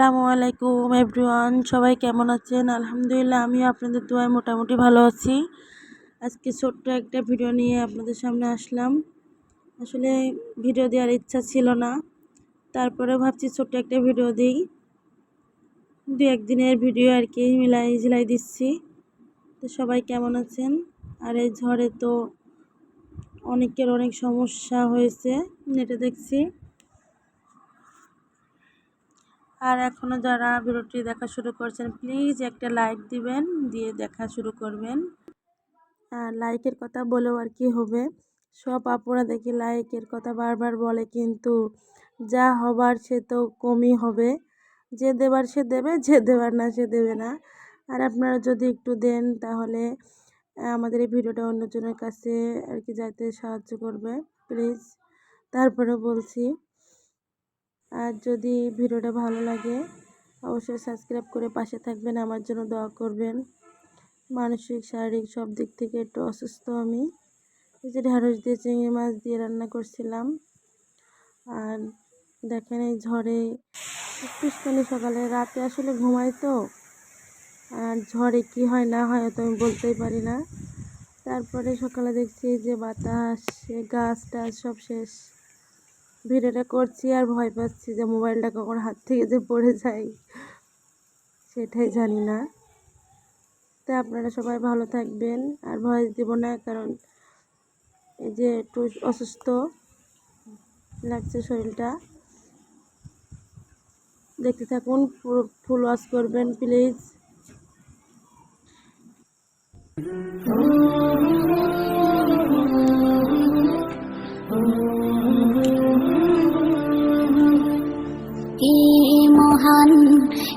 আসসালামু আলাইকুম এভরিওয়ান, সবাই কেমন আছেন? আলহামদুলিল্লাহ, আমিও আপনাদের দোয়ায় মোটামুটি ভালো আছি। আজকে ছোট্ট একটা ভিডিও নিয়ে আপনাদের সামনে আসলাম। আসলে ভিডিও দেওয়ার ইচ্ছা ছিল না তারপরে ভাবছি ছোট্ট একটা ভিডিও দিই। দু একদিনের ভিডিও আর কি, মিলাই ঝিলাই দিচ্ছি। তো সবাই কেমন আছেন? আর এই ঝড়ে তো অনেকের অনেক সমস্যা হয়েছে, নেটে দেখছি। আর এখনও যারা ভিডিওটি দেখা শুরু করছেন প্লিজ একটা লাইক দিবেন, দিয়ে দেখা শুরু করবেন। আর লাইকের কথা বলেও আর কি হবে। সব আপুরা দেখি লাইকের কথা বারবার বলে, কিন্তু যা হবার সে তো কমই হবে। যে দেবার সে দেবে, যে দেবার না সে দেবে না। আর আপনারা যদি একটু দেন, তাহলে আমাদের এই ভিডিওটা অন্যজনের কাছে আর কি যাইতে সাহায্য করবে প্লিজ তারপরে বলছি আর যদি ভিডিওটা ভালো লাগে, অবশ্যই সাবস্ক্রাইব করে পাশে থাকবেন, আমার জন্য দোয়া করবেন। মানসিক, শারীরিক সব দিক থেকে একটু অসুস্থ আমি। এই যে ঢ্যাঁড়স দিয়ে, চিংড়ি মাছ দিয়ে রান্না করছিলাম। আর দেখেন এই ঝড়ে একটুখানি সকালে, রাতে আসলে ঘুমাই তো। আর ঝড়ে কি হয়, না হয় তো আমি বলতেই পারি না। তারপরে সকালে দেখছি যে বাতাস গাছ টাছ সব শেষ। ভিডিওটা করছি আর ভয় পাচ্ছি যে মোবাইলটা কখন হাত থেকে যে পড়ে যায়, সেটাই জানি না। তো আপনারা সবাই ভালো থাকবেন আর ভয় দেব না, কারণ এই যে একটু অসুস্থ লাগছে শরীরটা। দেখতে থাকুন ফুল ওয়াশ করবেন, প্লিজ।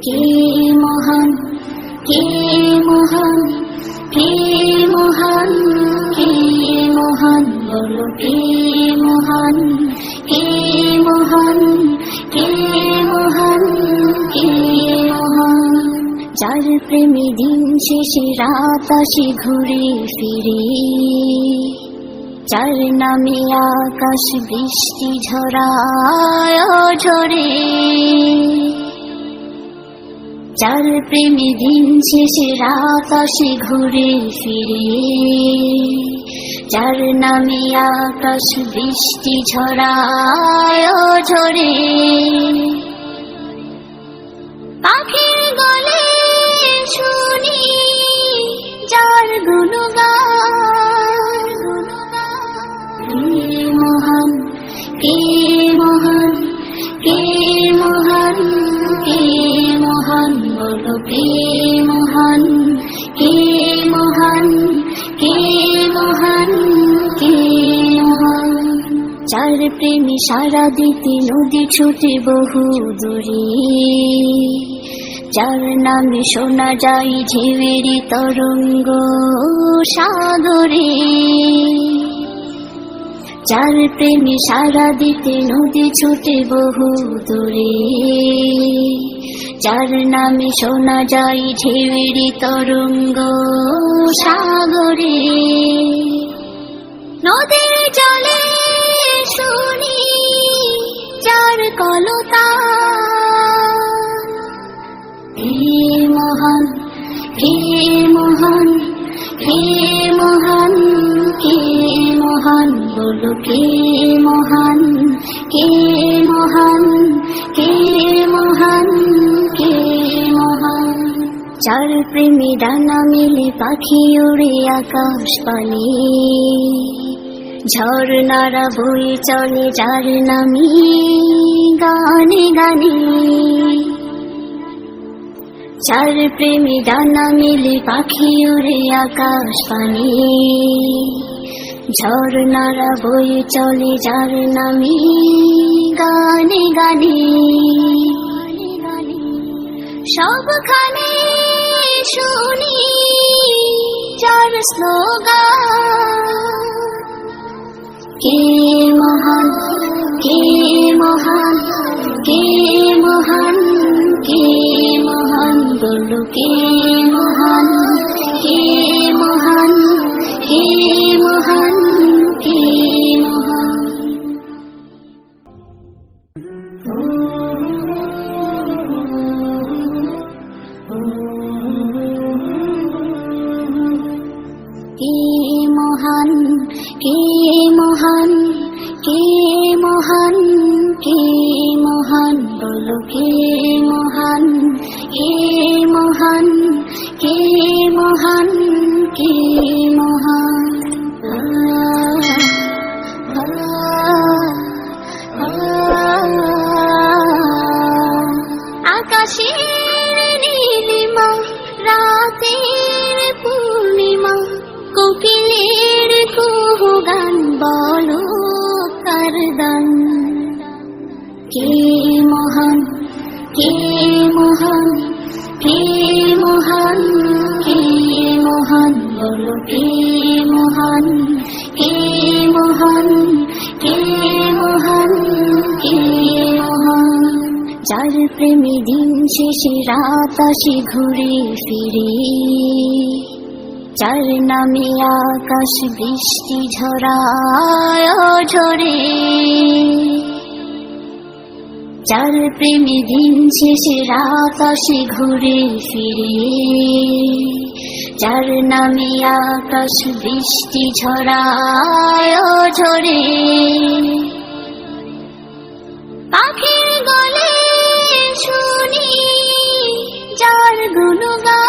কে মহান কে মহান কে মহান কে মহান, বলো কে মহান কে মহান কে মহান কে মহান। যার প্রেমী দিন শেষে রাত আসে ঘুরে ফিরে। যার নামে আকাশ বৃষ্টি ঝরায় ঝরে। যার প্রেমী দিন শেষে রাত আসে ঘুরে ফিরে। যার নামে আকাশ বৃষ্টি ঝরায় ঝরে। পাখির গলে শুনি যার গুণগান। মহান, কে প্রেমী সারা দিতে নদী ছুটে বহু দূরে। যার নামে শোনা যায় ঢেউয়েরই তরঙ্গ সাগরে। যার প্রেমী সারা দিতে নদী ছুটে বহু দূরে। যার নামে শোনা যায় ঢেউয়েরই তরঙ্গ সাগরে। নদীর জলে শুনি, যার কলতা। হে মহান হে মহান হে মহান কে মহান, বলো কে মহান কে মহান কে মহান কে মহান। চার প্রেমী ডানা মিলে পাখি উড়ে আকাশ পানে। ঝর্ণারা বয়ে চলে যার নামি গানে গানে। চার প্রেমী ডানা মিলে পাখি উড়ে আকাশ পানে। ঝর্ণারা বয়ে চলে যার নামি গানে গানে। সবখানে শুনি যার স্লোগান কে মহান কে মহান কে বলো কে মহান কে মহান কে মহান কে মহান? আকাশের নীলিমা, রাতের পূর্ণিমা, কোকিলের কুহু গান বলো, কার গান? মহান, বলো কে মহান? কে মহান? কে মহান? কে মহান? যার প্রেমী দিন শেষে রাত আসে ঘুরে ফিরে। যার নামে আকাশ বৃষ্টি ঝরায় ঝরে। যার প্রেমী দিন শেষে রাত আসে ঘুরে ফিরে। যার নামে আকাশ বৃষ্টি ঝরায় ঝরে। পাখির গলে শুনি যার গুণগান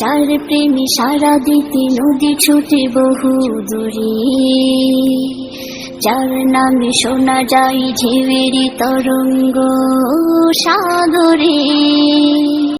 যার প্রেমী সারা দিতে নদী ছুটে বহু দূরে। যার নামে শোনা যায় ঝেউরি তরঙ্গ সাগরে।